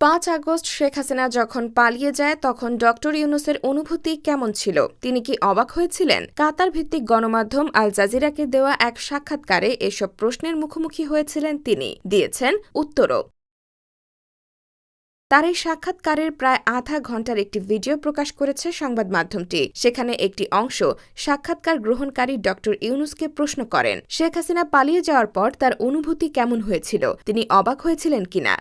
পাঁচ আগস্ট শেখ হাসিনা যখন পালিয়ে যায়, তখন ডক্টর ইউনুসের অনুভূতি কেমন ছিল? তিনি কি অবাক হয়েছিলেন? কাতার ভিত্তিক গণমাধ্যম আল জাজিরাকে দেওয়া এক সাক্ষাৎকারে এসব প্রশ্নের মুখোমুখি হয়েছিলেন তিনি। দিয়েছেন উত্তরও। তার এই সাক্ষাৎকারের প্রায় আধা ঘণ্টার একটি ভিডিও প্রকাশ করেছে সংবাদ মাধ্যমটি। সেখানে একটি অংশ সাক্ষাৎকার গ্রহণকারী ড ইউনুসকে প্রশ্ন করেন, শেখ হাসিনা পালিয়ে যাওয়ার পর তার অনুভূতি কেমন হয়েছিল? তিনি অবাক হয়েছিলেন কিনা?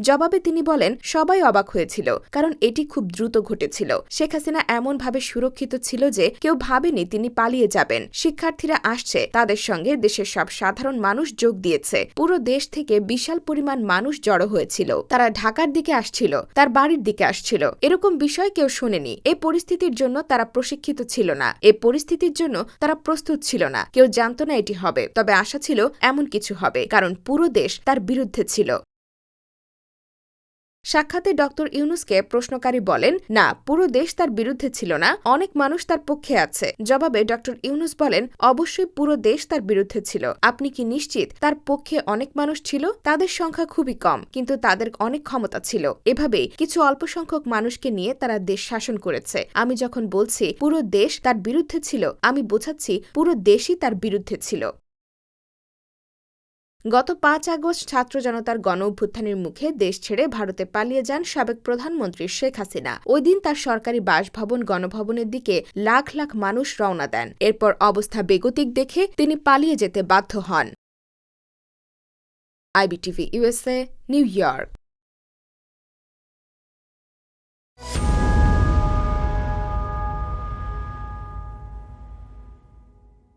জবাবে তিনি বলেন, সবাই অবাক হয়েছিল, কারণ এটি খুব দ্রুত ঘটেছিল। শেখ হাসিনা এমনভাবে সুরক্ষিত ছিল যে কেউ ভাবেনি তিনি পালিয়ে যাবেন। শিক্ষার্থীরা আসছে, তাদের সঙ্গে দেশের সব সাধারণ মানুষ যোগ দিয়েছে। পুরো দেশ থেকে বিশাল পরিমাণ মানুষ জড়ো হয়েছিল। তারা ঢাকার দিকে আসছিল, তার বাড়ির দিকে আসছিল। এরকম বিষয় কেউ শোনেনি। এই পরিস্থিতির জন্য তারা প্রশিক্ষিত ছিল না। এ পরিস্থিতির জন্য তারা প্রস্তুত ছিল না। কেউ জানত না এটি হবে, তবে আশা ছিল এমন কিছু হবে, কারণ পুরো দেশ তার বিরুদ্ধে ছিল। সাক্ষাতে ডক্টর ইউনুসকে প্রশ্নকারী বলেন, না, পুরো দেশ তার বিরুদ্ধে ছিল না, অনেক মানুষ তার পক্ষে আছে। জবাবে ডক্টর ইউনুস বলেন, অবশ্যই পুরো দেশ তার বিরুদ্ধে ছিল। আপনি কি নিশ্চিত তার পক্ষে অনেক মানুষ ছিল? তাদের সংখ্যা খুবই কম, কিন্তু তাদের অনেক ক্ষমতা ছিল। এভাবেই কিছু অল্প সংখ্যক মানুষকে নিয়ে তারা দেশ শাসন করেছে। আমি যখন বলছি, পুরো দেশ তার বিরুদ্ধে ছিল, আমি বোঝাচ্ছি, পুরো দেশই তার বিরুদ্ধে ছিল। গত পাঁচ আগস্ট ছাত্র জনতার গণ অভ্যুত্থানের মুখে দেশ ছেড়ে ভারতে পালিয়ে যান সাবেক প্রধানমন্ত্রী শেখ হাসিনা। ওই দিন তার সরকারি বাসভবন গণভবনের দিকে লাখ লাখ মানুষ রওনা দেন। এরপর অবস্থা বেগতিক দেখে তিনি পালিয়ে যেতে বাধ্য হন। IBTV USA New York.